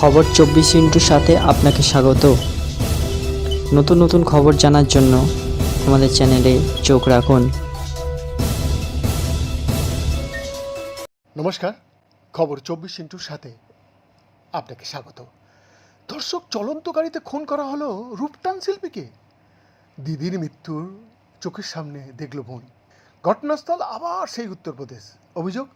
খবর চব্বিশ ইন্টুর সাথে আপনাকে স্বাগত। নতুন নতুন খবর জানার জন্য আমাদের চ্যানেলে চোখ রাখুন। নমস্কার, খবর চব্বিশ ইন্টুর সাথে আপনাকে স্বাগত। দর্শক চলন্ত গাড়িতে খুন করা হলো রূপটান শিল্পীকে। দিদির মৃত্যুর চোখের সামনে দেখল বোন। ঘটনাস্থল আবার সেই উত্তরপ্রদেশ। অভিযোগ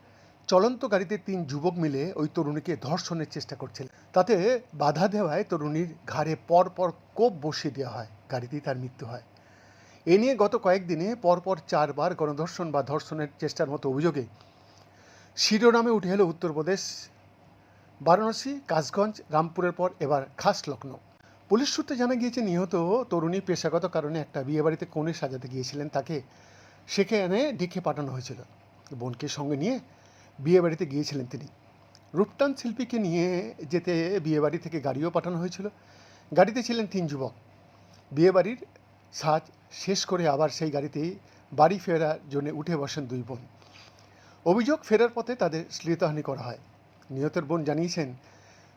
চলন্ত গাড়িতে তিন যুবক মিলে ওই তরুণীকে ধর্ষণের চেষ্টা করছিল। তাতে বাধা দেওয়ায় তরুণীর ঘাড়ে পর পর কোপ বসিয়ে দেওয়া হয়। গাড়িতেই তার মৃত্যু হয়। এ নিয়ে গত কয়েকদিনে পরপর চারবার গণধর্ষণ বা ধর্ষণের চেষ্টার মতো অভিযোগে শিরোনামে উঠে এলো উত্তরপ্রদেশ, বারাণসী, কাশগঞ্জ, রামপুরের পর এবার খাস লখনৌ পুলিশ সূত্রে জানা গিয়েছে, নিহত তরুণী পেশাগত কারণে একটা বিয়েবাড়িতে কোণে সাজাতে গিয়েছিলেন। তাকে সেখানে ডেকে পাঠানো হয়েছিল। বোনকে সঙ্গে নিয়ে বিয়েবাড়িতে গিয়েছিলেন তিনি। রূপটান শিল্পীকে নিয়ে যেতে বিয়েবাড়ি থেকে গাড়িও পাঠানো হয়েছিল। গাড়িতে ছিলেন তিন যুবক। বিয়েবাড়ির সাজ শেষ করে আবার সেই গাড়িতেই বাড়ি ফেরার জন্য উঠে বসেন দুই বোন। অভিযোগ ফেরার পথে তাদের শ্লীলতাহানি করা হয়। নিহতের বোন জানিয়েছেন,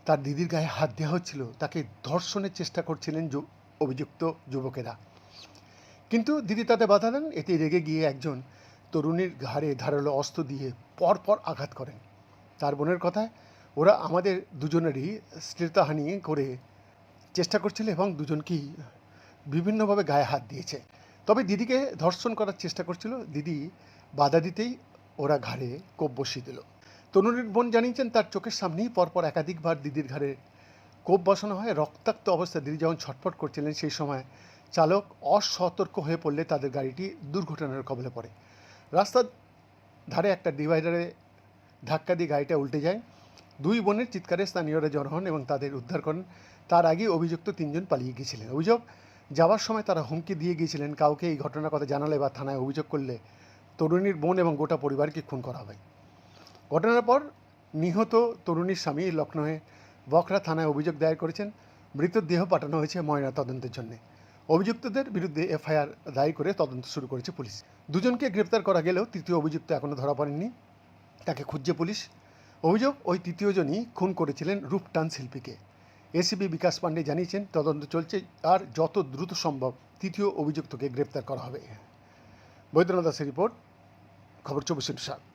তার দিদির গায়ে হাত দেওয়া হচ্ছিল, তাকে ধর্ষণের চেষ্টা করছিলেন অভিযুক্ত যুবকেরা। কিন্তু দিদি তাতে বাধা দেন, এতে রেগে গিয়ে একজন তরুণীর ঘাড়ে ধারালো অস্ত্র দিয়ে পরপর আঘাত করেন। তার বোনের কথায় ওরা আমাদের দুজনেরই শ্লীলতাহানি করে চেষ্টা করছিল এবং দুজনকেই বিভিন্নভাবে গায়ে হাত দিয়েছে। তবে দিদিকে ধর্ষণ করার চেষ্টা করছিল। দিদি বাধা দিতেই ওরা ঘাড়ে কোপ বসিয়ে দিল। তরুণীর বোন জানিয়েছেন, তার চোখের সামনেই পরপর একাধিকবার দিদির ঘাড়ে কোপ বসানো হয়। রক্তাক্ত অবস্থায় দিদি যখন ছটফট করছিলেন, সেই সময় চালক অসতর্ক হয়ে পড়লে তাদের গাড়িটি দুর্ঘটনার কবলে পড়ে। রাস্তার ধারে একটা ডিভাইডারে ধাক্কা দিয়ে গাড়িটা উল্টে যায়। দুই বোনের চিৎকারে স্থানীয়রা জড়ো হন এবং তাদের উদ্ধার করেন। তার আগে অভিযুক্ত তিনজন পালিয়ে গিয়েছিলেন। অভিযোগ, যাওয়ার সময় তারা হুমকি দিয়ে গিয়েছিলেন। কাউকে এই ঘটনার কথা জানালে বা থানায় অভিযোগ করলে তরুণীর বোন এবং গোটা পরিবারকে খুন করা হবে ঘটনার পর নিহত তরুণীর স্বামী লখনৌয়ে বকরা থানায় অভিযোগ দায়ের করেছেন। মৃতদেহ পাঠানো হয়েছে ময়না তদন্তের জন্য। অভিযুক্তদের বিরুদ্ধে এফআইআর দায়ের করে তদন্ত শুরু করেছে পুলিশ। দুজনকে গ্রেপ্তার করা গেলেও তৃতীয় অভিযুক্ত এখনও ধরা পড়েননি। তাকে খুঁজছে পুলিশ। অভিযোগ, ওই তৃতীয়জনই খুন করেছিলেন রূপটান শিল্পীকে। এসিবি বিকাশ পান্ডে জানিয়েছেন, তদন্ত চলছে আর যত দ্রুত সম্ভব তৃতীয় অভিযুক্তকে গ্রেপ্তার করা হবে। বৈদ্যনাথ দাসের রিপোর্ট, খবর চব্বিশ সাত।